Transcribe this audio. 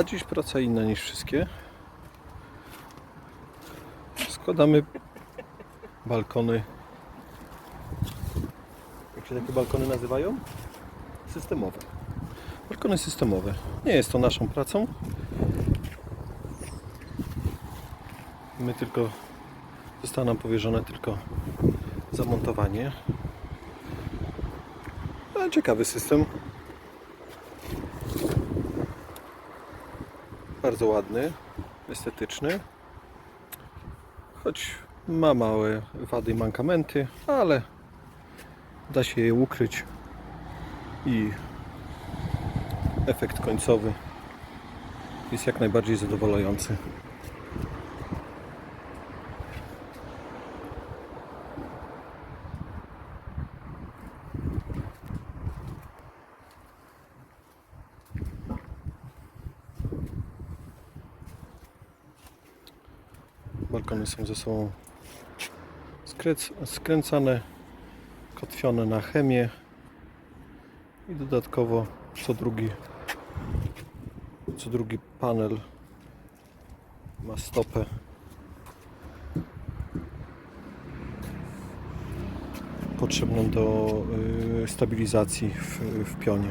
A dziś praca inna niż wszystkie. Składamy balkony. Jak się takie balkony nazywają? Systemowe. Balkony systemowe. Nie jest to naszą pracą. My tylko zostało nam powierzone tylko zamontowanie. Ale ciekawy system. Bardzo ładny, estetyczny. Choć ma małe wady i mankamenty, ale da się je ukryć i efekt końcowy jest jak najbardziej zadowalający. Balkony są ze sobą skręc- skręcane, kotwione na chemię i dodatkowo co drugi co drugi panel ma stopę potrzebną do y, stabilizacji w, w pionie.